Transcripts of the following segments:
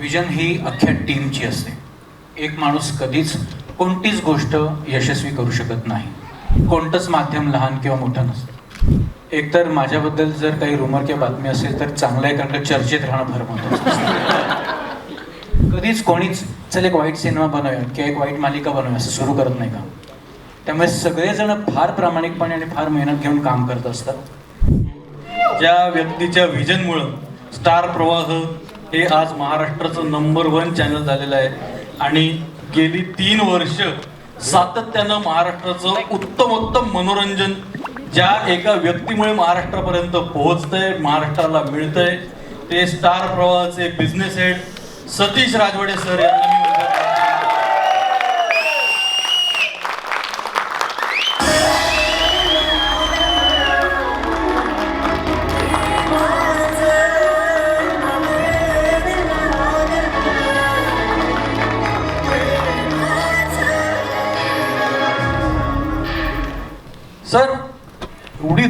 Vision ही अख्ख्या टीमची असते. एक माणूस कधीच कोणतीच गोष्ट यशस्वी करू शकत नाही. कोणतंच माध्यम लहान किंवा मोठं नसतं. एकतर माझ्याबद्दल जर काही रुमर किंवा बातमी असेल तर चांगलं आहे कारण का चर्चेत राहणं फार म्हणतो कधीच कोणीच चल एक वाईट सिनेमा बनवूया किंवा एक वाईट मालिका बनवूया असं सुरू करत नाही का? त्यामुळे सगळेजण फार प्रामाणिकपणे आणि फार मेहनत घेऊन काम करत असतात. ज्या व्यक्तीच्या व्हिजनमुळं स्टार प्रवाह हे आज महाराष्ट्राचं नंबर वन चॅनल झालेलं आहे. आणि गेली तीन वर्ष सातत्यानं महाराष्ट्राचं उत्तम उत्तम मनोरंजन ज्या एका व्यक्तीमुळे महाराष्ट्रापर्यंत पोहोचतंय महाराष्ट्राला मिळतंय ते स्टार प्रवाहाचे business head Satish Rajwade sir यांना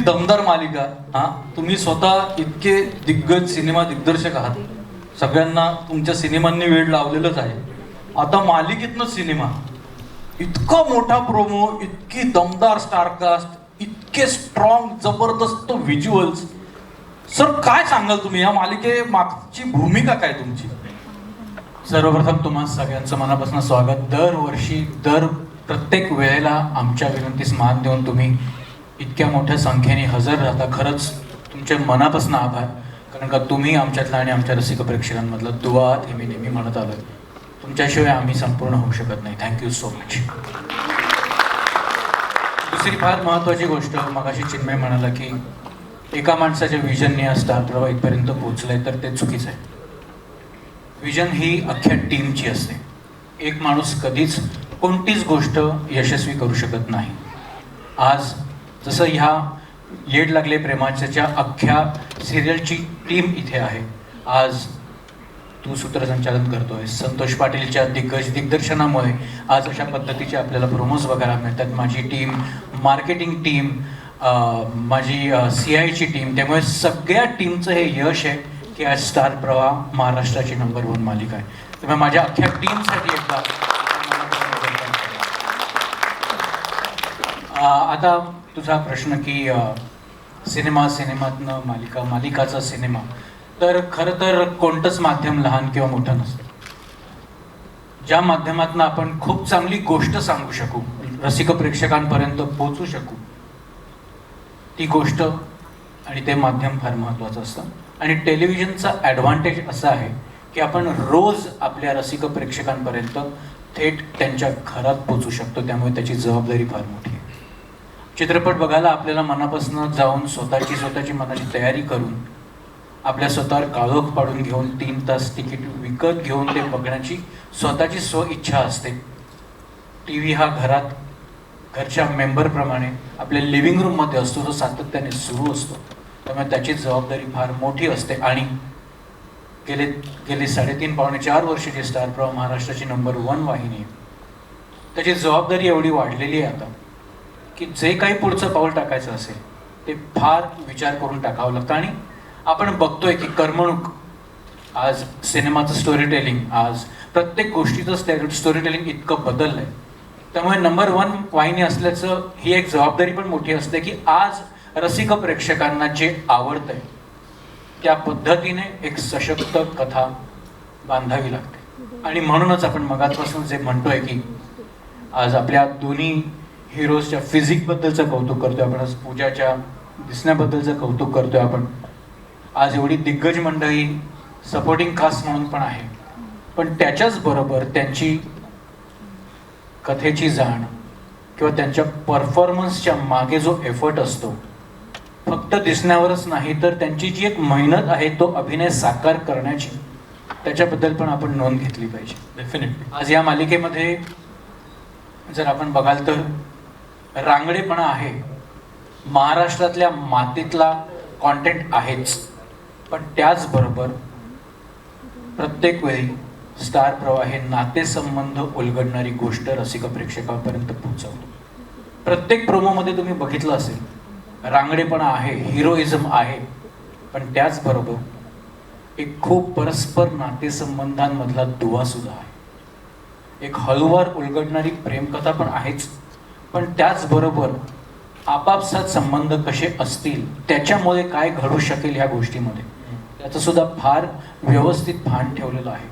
दमदार मालिका हा? तुम्ही स्वतः इतके दिग्गज सिनेमा दिग्दर्शक आहात. सगळ्यांना तुमच्या सिनेमांनी वेळ लावलेलंच आहे. आता मालिकेतनं सिनेमा. इतका मोठा प्रोमो इतकी दमदार स्टारकास्ट इतके स्ट्रॉंग जबरदस्त व्हिज्युअल्स सर काय सांगाल तुम्ही? या मालिके मागची भूमिका काय तुमची? सर्वप्रथम तुम्हा सगळ्यांचं मनापासून स्वागत. दरवर्षी दर प्रत्येक वेळेला आमच्या विनंतीस मान देऊन तुम्ही इतक्या मोठ्या संख्येने हजर राहता खरंच तुमच्या मनापासून आभार. कारण का तुम्ही आमच्यातला आणि आमच्या रसिक प्रेक्षकांमधला दुवा हे मी नेहमी म्हणत आलो तुमच्याशिवाय आम्ही संपूर्ण होऊ शकत नाही. थँक्यू सो मच दुसरी फार महत्त्वाची गोष्ट मगाशी चिन्मय म्हणाला की एका माणसाच्या विजनने स्टार प्रवाह इथपर्यंत पोहोचलंय तर ते चुकीचं आहे. विजन ही अख्ख्या टीमची असते. एक माणूस कधीच कोणतीच गोष्ट यशस्वी करू शकत नाही. आज जसं ह्या येड लागले प्रेमाच्याच्या अख्ख्या सिरियलची टीम इथे आहे. आज तू सूत्रसंचालन करतोय संतोष पाटीलच्या दिग्गज दिग्दर्शनामुळे आज अशा पद्धतीचे आपल्याला प्रोमोज बघायला मिळतात. माझी टीम मार्केटिंग टीम माझी सी आयची टीम त्यामुळे सगळ्या टीमचं हे यश आहे की आज स्टार प्रवाह महाराष्ट्राची नंबर वन मालिका आहे. त्यामुळे माझ्या अख्ख्या टीमसाठी एकदा आता तुझा प्रश्न की सिनेमा सिनेमातनं मालिका मालिकाचा सिनेमा तर खरं तर कोणतंच माध्यम लहान किंवा मोठं नसतं. ज्या माध्यमातनं आपण खूप चांगली गोष्ट सांगू शकू रसिक प्रेक्षकांपर्यंत पोहोचू शकू ती गोष्ट आणि ते माध्यम फार महत्त्वाचं असतं. आणि टेलिव्हिजनचा ॲडव्हान्टेज असा आहे की आपण रोज आपल्या रसिक प्रेक्षकांपर्यंत थेट त्यांच्या घरात पोचू शकतो त्यामुळे त्याची जबाबदारी फार मोठी चित्रपट बघायला आपल्याला मनापासून जाऊन स्वतःची स्वतःची मनाची तयारी करून आपल्या स्वतःवर काळोख पाडून घेऊन तीन तास तिकीट विकत घेऊन ते बघण्याची स्वतःची स्व इच्छा असते. टी व्ही हा घरात घरच्या मेंबरप्रमाणे आपल्या लिव्हिंग रूममध्ये असतो तो सातत्याने सुरू असतो. त्यामुळे त्याची जबाबदारी फार मोठी असते आणि गेले गेले साडेतीन पावणे चार वर्षाची स्टार प्रवाह महाराष्ट्राची नंबर वन वाहिनी आहे त्याची जबाबदारी एवढी वाढलेली आहे आता. की जे काही पुढचं पाऊल टाकायचं असेल ते फार विचार करून टाकावं लागतं. आणि आपण बघतोय की करमणूक आज सिनेमाचं स्टोरी टेलिंग आज प्रत्येक गोष्टीचं स्टोरी टेलिंग इतकं बदललं आहे त्यामुळे नंबर वन वाहिनी असल्याचं ही एक जबाबदारी पण मोठी असते की आज रसिक प्रेक्षकांना जे आवडतंय त्या पद्धतीने एक सशक्त कथा बांधावी लागते. आणि म्हणूनच आपण मगाचपासून जे म्हणतोय की आज आपल्या दोन्ही हिरोजच्या फिजिकबद्दलचं कौतुक करतोय आपण आज पूजाच्या दिसण्याबद्दलचं कौतुक करतोय आपण. आज एवढी दिग्गज मंडळी सपोर्टिंग कास्ट म्हणून पण आहे. पण त्याच्याच बरोबर त्यांची कथेची जाण किंवा त्यांच्या परफॉर्मन्सच्या मागे जो एफर्ट असतो फक्त दिसण्यावरच नाही तर त्यांची जी एक मेहनत आहे तो अभिनय साकार करण्याची त्याच्याबद्दल पण आपण नोंद घेतली पाहिजे. डेफिनेटली आज या मालिकेमध्ये जर आपण बघाल तर रांगडेपणा आहे. महाराष्ट्रातल्या मातीतला कॉन्टेंट आहेच. पण त्याचबरोबर प्रत्येक वेळी स्टार प्रवाह हे नातेसंबंध उलगडणारी गोष्ट रसिक प्रेक्षकापर्यंत पोहोचवतो. प्रत्येक प्रोमोमध्ये तुम्ही बघितलं असेल रांगडेपणा आहे हिरोइझम आहे. पण त्याचबरोबर एक खूप परस्पर नातेसंबंधांमधला दुवा सुद्धा आहे. एक हळूवार उलगडणारी प्रेमकथा पण आहेच. पण त्याचबरोबर आपापसात संबंध कसे असतील त्याच्यामुळे काय घडू शकेल ह्या गोष्टीमध्ये त्याचं सुद्धा फार व्यवस्थित भान ठेवलेलं आहे.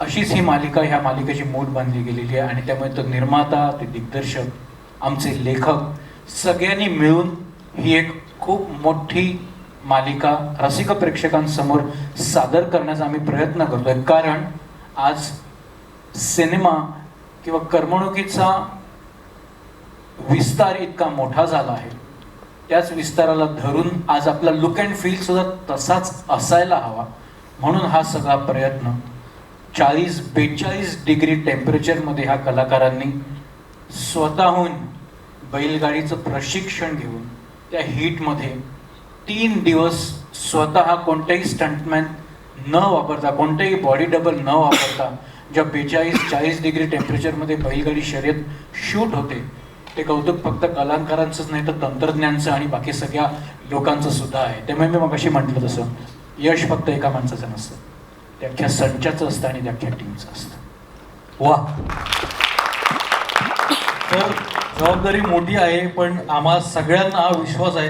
अशीच ही मालिका ह्या मालिकेची मूठ बांधली गेलेली आहे आणि त्यामुळे तो निर्माता ते दिग्दर्शक आमचे लेखक सगळ्यांनी मिळून ही एक खूप मोठी मालिका रसिक प्रेक्षकांसमोर सादर करण्याचा आम्ही प्रयत्न करतोय. कारण आज सिनेमा किंवा करमणुकीचा विस्तार इतका मोठा झाला आहे. त्याच विस्ताराला धरून आज आपला लुक अँड फील सुद्धा तसाच असायला हवा. म्हणून हा सगळा प्रयत्न चाळीस बेचाळीस डिग्री टेम्परेचरमध्ये ह्या कलाकारांनी स्वतःहून बैलगाडीचं प्रशिक्षण घेऊन त्या हीटमध्ये तीन दिवस स्वतः कोणत्याही स्टंटमॅन न वापरता कोणतेही बॉडी डबल न वापरता ज्या बेचाळीस चाळीस डिग्री टेम्परेचरमध्ये बैलगाडी शर्यत शूट होते ते कौतुक फक्त कलाकारांचंच नाही तर तंत्रज्ञांचं आणि बाकी सगळ्या लोकांचं सुद्धा आहे. त्यामुळे मी मगाशी म्हटलं तसं. यश फक्त एका माणसाचं नसतं. ते अख्ख्या संचाचं असतं आणि त्या अख्ख्या टीमचं असतं. वा. तर जबाबदारी मोठी आहे पण आम्हा सगळ्यांना हा विश्वास आहे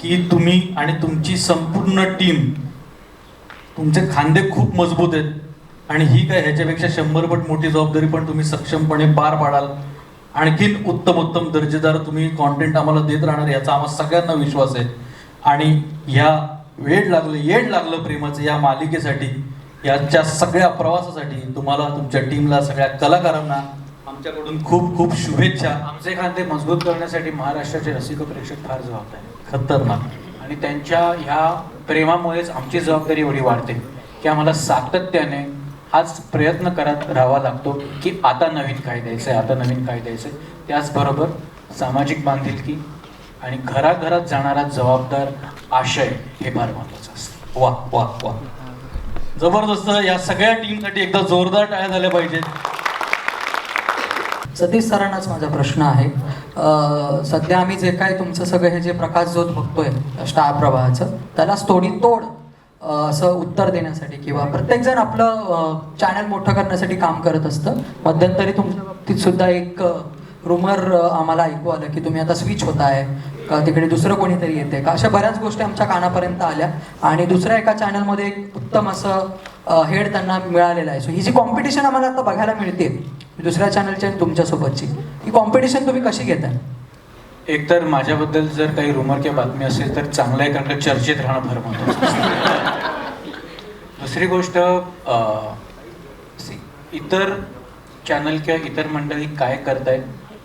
की तुम्ही आणि तुमची संपूर्ण टीम तुमचे खांदे खूप मजबूत आहेत. आणि ही काय ह्याच्यापेक्षा शंभर पट मोठी जबाबदारी पण तुम्ही सक्षमपणे पार पाडाल. आणखीन उत्तम उत्तम दर्जेदार तुम्ही कॉन्टेंट आम्हाला देत राहणार याचा आम्हा सगळ्यांना विश्वास आहे. आणि ह्या वेळ लागलं येड लागलं प्रेमाचं या मालिकेसाठी याच्या सगळ्या प्रवासासाठी तुम्हाला तुमच्या टीमला सगळ्या कलाकारांना आमच्याकडून खूप खूप शुभेच्छा. आमचे खांदे मजबूत करण्यासाठी महाराष्ट्राचे रसिक प्रेक्षक फार जबाबदार खतरनाक. आणि त्यांच्या ह्या प्रेमामुळेच आमची जबाबदारी एवढी वाढते की आम्हाला सातत्याने हाच प्रयत्न करत राहावा लागतो की आता नवीन काय द्यायचं आहे आता नवीन काय द्यायचं आहे. त्याचबरोबर सामाजिक बांधिलकी आणि घराघरात जाणारा जबाबदार आशय हे फार महत्वाचं असतं. वा वा वा. जबरदस्त. या सगळ्या टीमसाठी एकदा जोरदार टाळ्या झाल्या पाहिजेत. सतीश सरांनाच माझा प्रश्न आहे. सध्या आम्ही जे काय तुमचं सगळं हे जे प्रकाश जोत बघतोय स्टार प्रवाहाचं त्यालाच थोडी तोड. असं उत्तर देण्यासाठी किंवा प्रत्येकजण आपलं चॅनल मोठं करण्यासाठी काम करत असतं. मध्यंतरी तुमच्या बाबतीत सुद्धा एक रुमर आम्हाला ऐकू आलं की तुम्ही आता स्विच होताय का तिकडे दुसरं कोणीतरी येते का अशा बऱ्याच गोष्टी आमच्या कानापर्यंत आल्या. आणि दुसऱ्या एका चॅनलमध्ये एक उत्तम असं हेड त्यांना मिळालेलं आहे. सो ही जी कॉम्पिटिशन आम्हाला आता बघायला मिळते दुसऱ्या चॅनलची आणि तुमच्यासोबतची ही कॉम्पिटिशन तुम्ही कशी घेताय? एकतर माझ्याबद्दल जर काही रुमर किंवा बातमी असेल तर चांगलं आहे कारण चर्चेत राहणं भर महत्वाचं दुसरी गोष्ट इतर चॅनल किंवा इतर मंडळी काय करतायत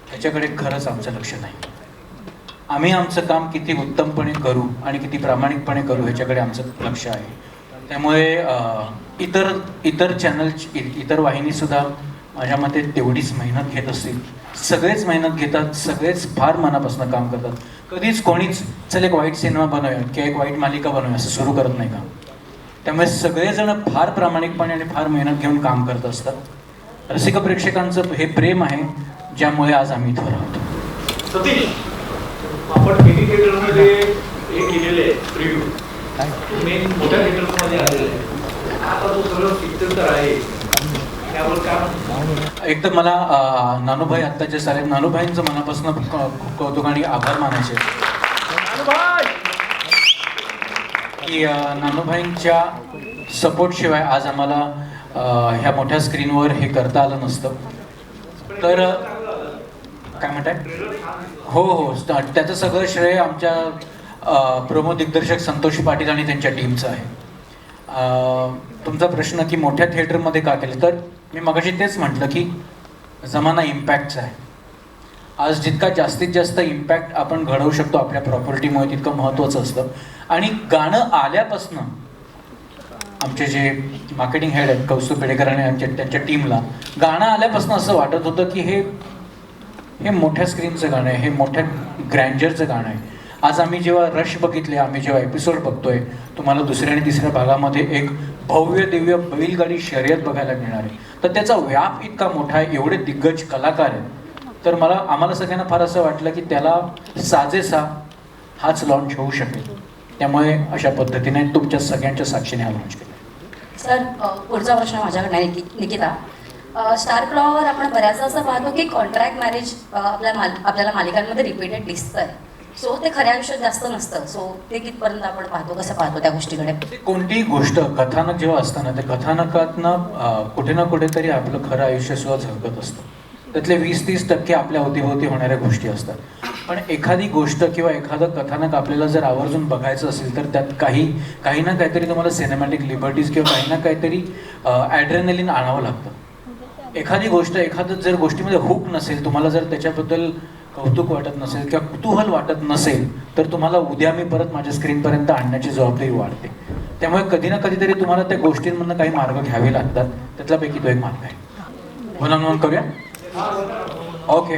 ह्याच्याकडे खरंच आमचं लक्ष नाही. आम्ही आमचं काम किती उत्तमपणे करू आणि किती प्रामाणिकपणे करू ह्याच्याकडे आमचं लक्ष आहे. त्यामुळे इतर इतर चॅनल इतर वाहिनीसुद्धा माझ्या मते तेवढीच मेहनत घेत असतील. सगळेच मेहनत घेतात सगळेच फार मनापासून काम करतात. कधीच कोणीच चल एक वाईट सिनेमा बनवूया किंवा एक वाईट मालिका बनवूया असं सुरू करत नाही का? त्यामुळे सगळेजण फार प्रामाणिकपणे आणि फार मेहनत घेऊन काम करत असतात. रसिक प्रेक्षकांचं हे प्रेम आहे ज्यामुळे आज आम्ही इथं राहतो सतीश आपण थिएटरमध्ये हे केलेले मेन मोठ्या थिएटरमध्ये आलेले आहे आता तो सगळं पिक्चर तर आहे. त्यावर काय म्हणतो? एक तर मला नानूभाई आत्ता जे सारे नानूभाईंचं मनापासून खूप खूप कौतुक आणि आभार मानायचे. की अं, नानूभाईंच्या सपोर्टशिवाय आज आम्हाला ह्या मोठ्या स्क्रीनवर हे करता आलं नसतं. तर काय म्हणताय? हो हो त्याचं सगळं श्रेय आमच्या प्रमो प्रमुख दिग्दर्शक संतोष पाटील आणि त्यांच्या टीमचं आहे. तुमचा प्रश्न की मोठ्या थिएटरमध्ये का केलं? तर मी मगाशी तेच म्हटलं की जमाना इम्पॅक्टचा आहे. आज जितका जास्तीत जास्त इम्पॅक्ट आपण घडवू शकतो आपल्या प्रॉपर्टीमुळे तितकं महत्त्वाचं असतं. आणि गाणं आल्यापासनं आमचे जे मार्केटिंग हेड आहेत कौस्तुभ बेडेकर आणि आमच्या त्यांच्या टीमला गाणं आल्यापासून असं वाटत होतं की हे हे मोठ्या स्क्रीनचं गाणं आहे हे मोठ्या ग्रँजरचं गाणं आहे. आज आम्ही जेव्हा रश बघितले आम्ही जेव्हा एपिसोड बघतोय तुम्हाला दुसऱ्या आणि तिसऱ्या भागामध्ये एक भव्य दिव्य बैलगाडी शर्यत बघायला मिळणार आहे. तर त्याचा व्याप इतका मोठा आहे एवढे दिग्गज कलाकार आहेत. तर मला आम्हाला सगळ्यांना फार असं वाटलं की त्याला साजेसा हाच लॉन्च होऊ शकेल. त्यामुळे अशा पद्धतीने तुमच्या सगळ्यांच्या साक्षीने हा लॉन्च केला. सर पुढचा प्रश्न माझ्याकडे आहे निकी- निकिता. स्टार प्रवाहावर आपण बऱ्याचदा असं पाहतो की कॉन्ट्रॅक्ट मॅरेज आपल्या माल आपल्याला मालिकांमध्ये रिपीटेड दिसतंय. सो ते खऱ्या आयुष्यात जास्त नसतं. सो ते कितपर्यंत आपण पाहतो कसं पाहतो त्या गोष्टीकडे? कोणतीही गोष्ट कथानक जेव्हा असतं ना त्या कथानकातनं कुठे ना कुठेतरी आपलं खरं आयुष्य सुद्धा झळकत असतं. त्यातले वीस तीस टक्के आपल्या अवतीभोवती होणाऱ्या गोष्टी असतात. पण एखादी गोष्ट किंवा एखादं कथानक आपल्याला जर आवर्जून बघायचं असेल तर त्यात काही काही ना काहीतरी तुम्हाला सिनेमॅटिक लिबर्टीज किंवा काही ना काहीतरी ॲड्रेनलिन आणावं लागतं. एखादी गोष्ट एखादं जर गोष्टीमध्ये हुक नसेल तुम्हाला जर त्याच्याबद्दल कौतुक वाटत नसेल किंवा कुतूहल वाटत नसेल तर तुम्हाला उद्या मी परत माझ्या स्क्रीनपर्यंत आणण्याची जबाबदारी वाढते. त्यामुळे कधी ना कधीतरी तुम्हाला त्या गोष्टींमधनं काही मार्ग घ्यावे लागतात. त्यातल्यापैकी तो एक मार्ग आहे. बोला नोंद करूया? Okay.